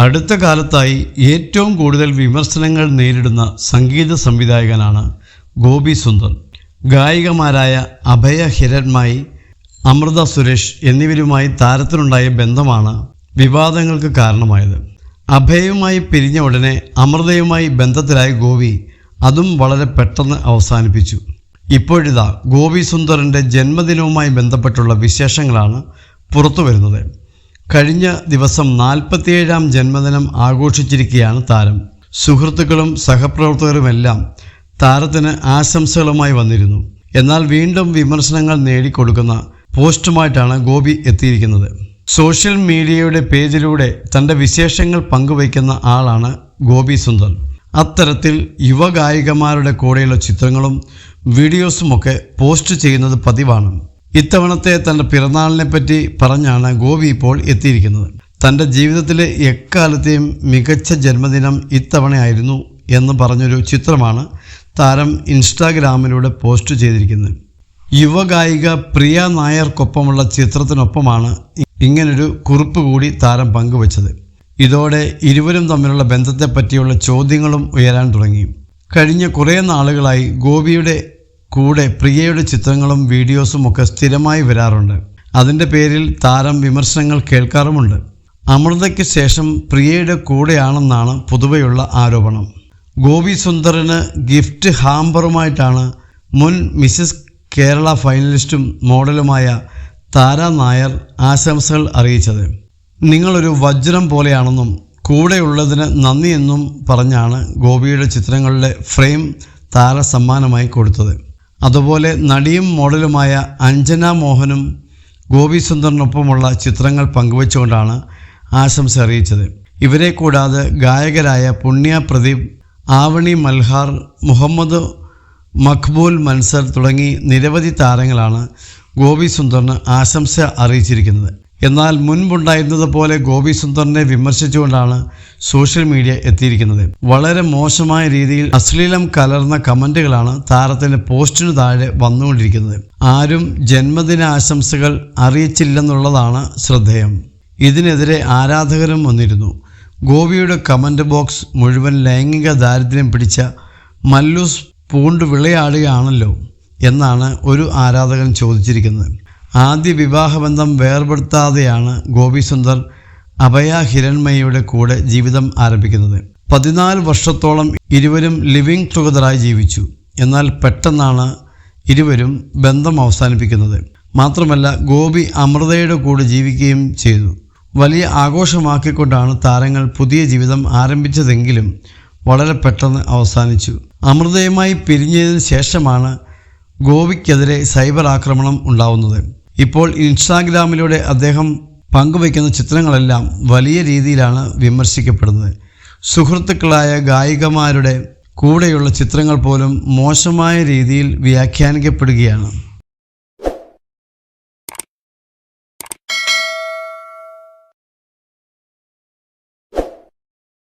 അടുത്ത കാലത്തായി ഏറ്റവും കൂടുതൽ വിമർശനങ്ങൾ നേരിടുന്ന സംഗീത സംവിധായകനാണ് ഗോപി സുന്ദർ. ഗായികമാരായ അഭയ ഹിരൺമായി അമൃത സുരേഷ് എന്നിവരുമായി താരത്തിനുണ്ടായ ബന്ധമാണ് വിവാദങ്ങൾക്ക് കാരണമായത്. അഭയയുമായി പിരിഞ്ഞ ഉടനെ അമൃതയുമായി ബന്ധത്തിലായ ഗോപി അതും വളരെ പെട്ടെന്ന് അവസാനിപ്പിച്ചു. ഇപ്പോഴിതാ ഗോപി സുന്ദറിന്റെ ജന്മദിനവുമായി ബന്ധപ്പെട്ടുള്ള വിശേഷങ്ങളാണ് പുറത്തു വരുന്നത് കഴിഞ്ഞ ദിവസം നാൽപ്പത്തിയേഴാം ജന്മദിനം ആഘോഷിച്ചിരിക്കുകയാണ് താരം. സുഹൃത്തുക്കളും സഹപ്രവർത്തകരുമെല്ലാം താരത്തിന് ആശംസകളുമായി വന്നിരുന്നു. എന്നാൽ വീണ്ടും വിമർശനങ്ങൾ നേടിക്കൊടുക്കുന്ന പോസ്റ്റുമായിട്ടാണ് ഗോപി എത്തിയിരിക്കുന്നത്. സോഷ്യൽ മീഡിയയുടെ പേജിലൂടെ തന്റെ വിശേഷങ്ങൾ പങ്കുവയ്ക്കുന്ന ആളാണ് ഗോപി സുന്ദർ. അത്തരത്തിൽ യുവഗായികമാരുടെ കൂടെയുള്ള ചിത്രങ്ങളും വീഡിയോസുമൊക്കെ പോസ്റ്റ് ചെയ്യുന്നത് പതിവാണ്. ഇത്തവണത്തെ തന്റെ പിറന്നാളിനെ പറ്റി പറഞ്ഞാണ് ഗോപി ഇപ്പോൾ എത്തിയിരിക്കുന്നത്. തന്റെ ജീവിതത്തിലെ എക്കാലത്തെയും മികച്ച ജന്മദിനം ഇത്തവണയായിരുന്നു എന്ന് പറഞ്ഞൊരു ചിത്രമാണ് താരം ഇൻസ്റ്റാഗ്രാമിലൂടെ പോസ്റ്റ് ചെയ്തിരിക്കുന്നത്. യുവഗായിക പ്രിയ നായർക്കൊപ്പമുള്ള ചിത്രത്തിനൊപ്പമാണ് ഇങ്ങനൊരു കുറിപ്പ് കൂടി താരം പങ്കുവച്ചത്. ഇതോടെ ഇരുവരും തമ്മിലുള്ള ബന്ധത്തെപ്പറ്റിയുള്ള ചോദ്യങ്ങളും ഉയരാൻ തുടങ്ങി. കഴിഞ്ഞ കുറേ നാളുകളായി ഗോപിയുടെ കൂടെ പ്രിയയുടെ ചിത്രങ്ങളും വീഡിയോസും ഒക്കെ സ്ഥിരമായി വരാറുണ്ട്. അതിന്റെ പേരിൽ താരം വിമർശനങ്ങൾ കേൾക്കാറുമുണ്ട്. അമൃതയ്ക്ക് ശേഷം പ്രിയയുടെ കൂടെയാണെന്നാണ് പൊതുവെയുള്ള ആരോപണം. ഗോപി സുന്ദറിന് ഗിഫ്റ്റ് ഹാമ്പറുമായിട്ടാണ് മുൻ മിസസ് കേരള ഫൈനലിസ്റ്റും മോഡലുമായ താര നായർ ആശംസകൾ അറിയിച്ചത്. നിങ്ങളൊരു വജ്രം പോലെയാണെന്നും കൂടെയുള്ളതിന് നന്ദിയെന്നും പറഞ്ഞാണ് ഗോപിയുടെ ചിത്രങ്ങളുടെ ഫ്രെയിം താര സമ്മാനമായി കൊടുത്തത്. അതുപോലെ നടിയും മോഡലുമായ അഞ്ജന മോഹനും ഗോപി സുന്ദറിനൊപ്പമുള്ള ചിത്രങ്ങൾ പങ്കുവച്ചുകൊണ്ടാണ് ആശംസ അറിയിച്ചത്. ഇവരെ കൂടാതെ ഗായകരായ പുണ്യ പ്രദീപ് ആവണി മൽഹാർ മുഹമ്മദ് മഖ്ബൂൽ മൻസർ തുടങ്ങി നിരവധി താരങ്ങളാണ് ഗോപി സുന്ദറിന് ആശംസ അറിയിച്ചിരിക്കുന്നത്. എന്നാൽ മുൻപുണ്ടായിരുന്നത് പോലെ ഗോപി സുന്ദറിനെ വിമർശിച്ചുകൊണ്ടാണ് സോഷ്യൽ മീഡിയ എത്തിയിരിക്കുന്നത്. വളരെ മോശമായ രീതിയിൽ അശ്ലീലം കലർന്ന കമന്റുകളാണ് താരത്തിന്റെ പോസ്റ്റിനു താഴെ വന്നുകൊണ്ടിരിക്കുന്നത്. ആരും ജന്മദിന ആശംസകൾ അറിയിച്ചില്ലെന്നുള്ളതാണ് ശ്രദ്ധേയം. ഇതിനെതിരെ ആരാധകരും വന്നിരുന്നു. ഗോപിയുടെ കമന്റ് ബോക്സ് മുഴുവൻ ലൈംഗിക ദാരിദ്ര്യം പിടിച്ച മല്ലൂസ് പൂണ്ട് വിളയാടുകയാണല്ലോ എന്നാണ് ഒരു ആരാധകൻ ചോദിച്ചിരിക്കുന്നത്. ആദ്യ വിവാഹബന്ധം വേർപെടുത്താതെയാണ് ഗോപി സുന്ദർ അഭയ ഹിരൺമയുടെ കൂടെ ജീവിതം ആരംഭിക്കുന്നത്. പതിനാല് വർഷത്തോളം ഇരുവരും ലിവിങ് ടുഗദറായി ജീവിച്ചു. എന്നാൽ പെട്ടെന്നാണ് ഇരുവരും ബന്ധം അവസാനിപ്പിക്കുന്നത്. മാത്രമല്ല ഗോപി അമൃതയുടെ കൂടെ ജീവിക്കുകയും ചെയ്തു. വലിയ ആഘോഷമാക്കിക്കൊണ്ടാണ് താരങ്ങൾ പുതിയ ജീവിതം ആരംഭിച്ചതെങ്കിലും വളരെ പെട്ടെന്ന് അവസാനിച്ചു. അമൃതയുമായി പിരിഞ്ഞതിന് ശേഷമാണ് ഗോപിക്കെതിരെ സൈബർ ആക്രമണം ഉണ്ടാവുന്നത്. ഇപ്പോൾ ഇൻസ്റ്റാഗ്രാമിലൂടെ അദ്ദേഹം പങ്കുവയ്ക്കുന്ന ചിത്രങ്ങളെല്ലാം വലിയ രീതിയിലാണ് വിമർശിക്കപ്പെടുന്നത്. സുഹൃത്തുക്കളായ ഗായികമാരുടെ കൂടെയുള്ള ചിത്രങ്ങൾ പോലും മോശമായ രീതിയിൽ വ്യാഖ്യാനിക്കപ്പെടുകയാണ്.